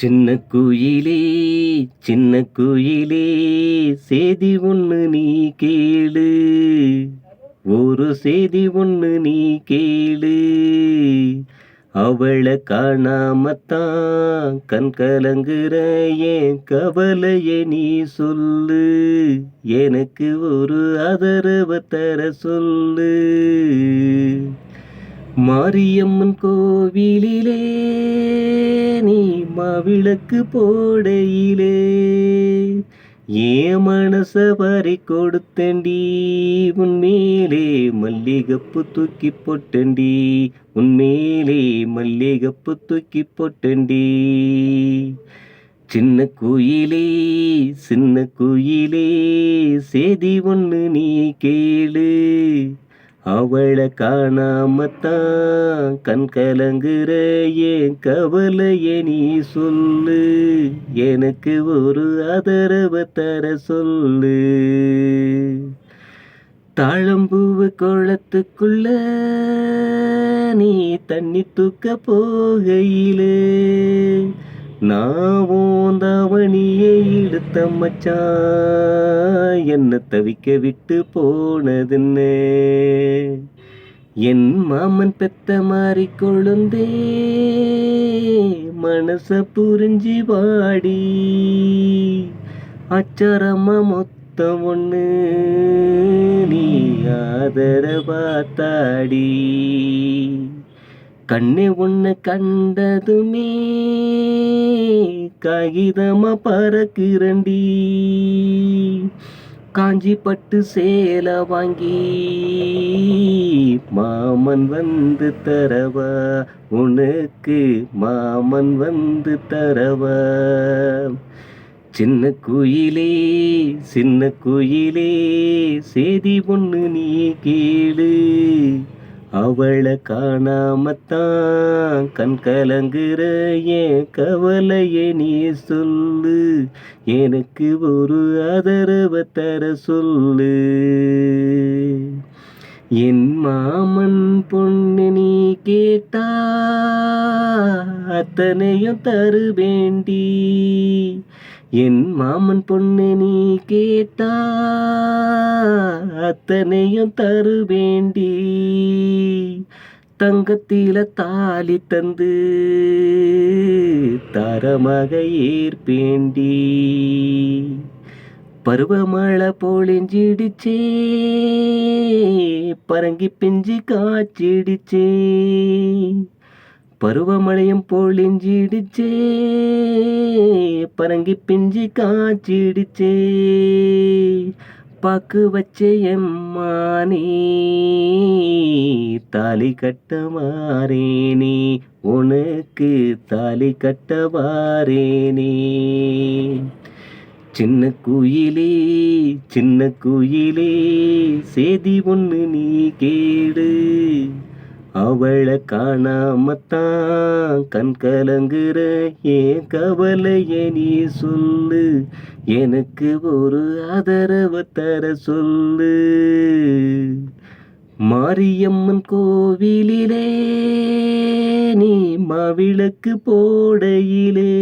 சின்ன குயிலே சின்ன குயிலே செய்தி ஒன்று நீ கேளு. ஒரு செய்தி ஒன்று நீ கேளு. அவளை காணாமத்தான் கண் கலங்குற என் கவலையை நீ சொல்லு. எனக்கு ஒரு ஆதரவு தர சொல்லு. மாரியம்மன் கோவிலிலே நீ மாவிளக்கு போடையிலே. ஏ மனச பறி கொடுத்தண்டி உன்மேலே மல்லிகப்பு தூக்கி போட்டண்டி உன்மேலே மல்லிகப்பு தூக்கி போட்டண்டி சின்ன குயிலே சின்ன குயிலே செய்தி ஒன்று நீ கேளு. அவளை காணாமத்தான் கண் கலங்குற ஏன் கவலைய நீ சொல்லு. எனக்கு ஒரு ஆதரவு தர சொல்லு. தாழம்பூவு குளத்துக்குள்ள நீ தண்ணி தூக்க போகையிலே நான் ஓந்தாவணியை இழுத்த மச்சான். என்ன தவிக்க விட்டு போனதுன்னு? என் மாமன் பெத்த மாறி கொழுந்தே மனச புரிஞ்சு வாடி. அச்சரமா மொத்தம் ஒன்று நீ ஆதரவாத்தாடி கண்ணே ஒன்று கண்டதுமே காகிதமா பறக்குறண்டி. காஞ்சி பட்டு சேல வாங்கி மாமன் வந்து தரவா? உனக்கு மாமன் வந்து தரவா? சின்ன குயிலே சின்ன குயிலே செய்தி ஒன்று நீ கேளு. அவளை காணாமத்தான் கண் கலங்குற என் கவலையை நீ சொல்லு. எனக்கு ஒரு ஆதரவை தர சொல்லு. என் மாமன் பொண்ணு நீ கேட்டா அத்தனையும் தருவேண்டி. என் மாமன் பொண்ணு நீ கேட்டா அத்தனையும் தருவேண்டி. தங்கத்தில தாலி தந்து தரமாக ஏற்பேண்டி. பருவமழை பொழிஞ்சிடுச்சே பரங்கி பிஞ்சு காய்ச்சிடுச்சே. பருவமழையும் பொழிஞ்சிடுச்சே பரங்கி பிஞ்சு காய்ச்சிடுச்சே பாக்கு வச்சே எம்மானே தாலி கட்ட மாறேனே உனக்கு தாலி கட்ட வாரேனே சின்ன குயிலே சின்ன குயிலே சேதி ஒன்று நீ கேடு. அவளை காணாமத்தான் கண் கலங்குற ஏன் கவலையை நீ சொல்லு. எனக்கு ஒரு ஆதரவு தர சொல்லு. மாரியம்மன் கோவிலிலே நீ மாவிளக்கு போடையிலே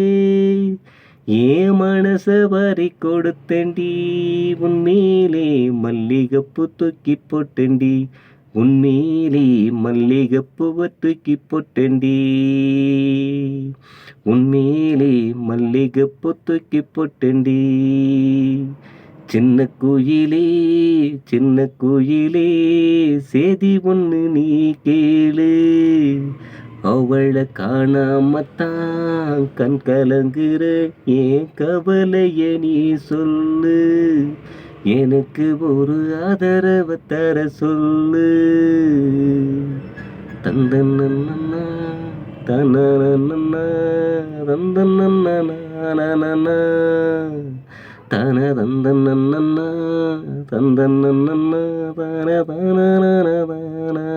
ஏன் மனச வரி கொடுத்தண்டி உன் மேலே மல்லிகப்பு தூக்கி போட்டண்டி உன்மேலே மல்லிகப்புவ தூக்கி போட்டேண்டி உன்மேலே மல்லிகப்பூ தூக்கி போட்டேண்டி சின்ன குயிலே சின்ன குயிலே சேதி ஒன்று நீ கேளு. அவளை காணாமத்தான் கண் கலங்குற ஏன் கவலைய நீ சொல்லு. எனக்கு ஒரு ஆதரவு தர சொல்லு. தந்தன்னா தனன்னா தந்தன்னா தன தந்தன்னா தந்தன்னா தன தன